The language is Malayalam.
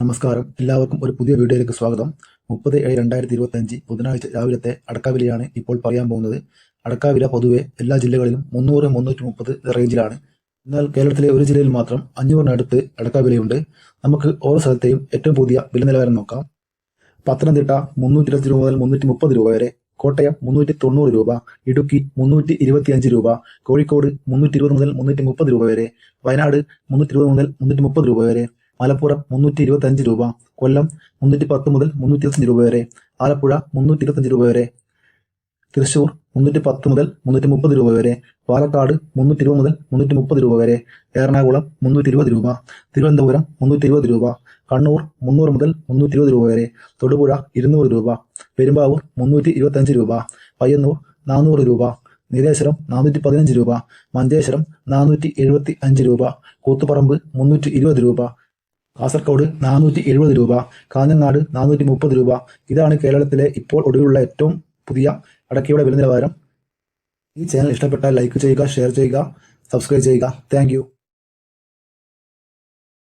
നമസ്കാരം. എല്ലാവർക്കും ഒരു പുതിയ വീഡിയോയിലേക്ക് സ്വാഗതം. മുപ്പത് ഏഴ് രണ്ടായിരത്തി ഇരുപത്തി അഞ്ച് ബുധനാഴ്ച രാവിലത്തെ അടക്കാവിലയാണ് ഇപ്പോൾ പറയാൻ പോകുന്നത്. അടക്കാവില പൊതുവെ എല്ലാ ജില്ലകളിലും മുന്നൂറ് മുന്നൂറ്റി മുപ്പത് റേഞ്ചിലാണ്. എന്നാൽ കേരളത്തിലെ ഒരു ജില്ലയിൽ മാത്രം അഞ്ഞൂറിനടുത്ത് അടക്കാവിലയുണ്ട്. നമുക്ക് ഓരോ സ്ഥലത്തെയും ഏറ്റവും പുതിയ വില നിലവാരം നോക്കാം. പത്തനംതിട്ട മുന്നൂറ്റി ഇരുപത്തി രൂപ മുതൽ മുന്നൂറ്റി മുപ്പത് രൂപ വരെ കോട്ടയം മുന്നൂറ്റി തൊണ്ണൂറ് രൂപ ഇടുക്കി മുന്നൂറ്റി ഇരുപത്തിയഞ്ച് രൂപ കോഴിക്കോട് മുന്നൂറ്റി ഇരുപത് മുതൽ മുന്നൂറ്റി മുപ്പത് രൂപ വരെ വയനാട് മുന്നൂറ്റി ഇരുപത് മുതൽ മുന്നൂറ്റി മുപ്പത് രൂപ വരെ മലപ്പുറം മുന്നൂറ്റി ഇരുപത്തി അഞ്ച് രൂപ കൊല്ലം മുന്നൂറ്റി പത്ത് മുതൽ മുന്നൂറ്റി ഇരുപത്തഞ്ച് രൂപ വരെ ആലപ്പുഴ മുന്നൂറ്റി ഇരുപത്തഞ്ച് രൂപ വരെ തൃശൂർ മുന്നൂറ്റി പത്ത് മുതൽ മുന്നൂറ്റി മുപ്പത് രൂപ വരെ പാലക്കാട് മുന്നൂറ്റി ഇരുപത് മുതൽ മുന്നൂറ്റി മുപ്പത് രൂപ വരെ എറണാകുളം മുന്നൂറ്റി ഇരുപത് രൂപ തിരുവനന്തപുരം മുന്നൂറ്റി ഇരുപത് രൂപ കണ്ണൂർ മുന്നൂറ് മുതൽ മുന്നൂറ്റി ഇരുപത് രൂപ വരെ തൊടുപുഴ ഇരുന്നൂറ് രൂപ പെരുമ്പാവൂർ മുന്നൂറ്റി ഇരുപത്തഞ്ച് രൂപ പയ്യന്നൂർ നാനൂറ് രൂപ നീലേശ്വരം നാനൂറ്റി പതിനഞ്ച് രൂപ മഞ്ചേശ്വരം നാനൂറ്റി എഴുപത്തി അഞ്ച് രൂപ കൂത്തുപറമ്പ് മുന്നൂറ്റി ഇരുപത് രൂപ കാസർഗോഡ് നാനൂറ്റി എഴുപത് രൂപ കാഞ്ഞങ്ങാട് നാനൂറ്റി മുപ്പത് രൂപ. ഇതാണ് കേരളത്തിലെ ഇപ്പോൾ ഒടുവിലുള്ള ഏറ്റവും പുതിയ അടക്കയുടെ വില നിലവാരം ഈ ചാനൽ ഇഷ്ടപ്പെട്ടാൽ ലൈക്ക് ചെയ്യുക ഷെയർ ചെയ്യുക സബ്സ്ക്രൈബ് ചെയ്യുക. താങ്ക്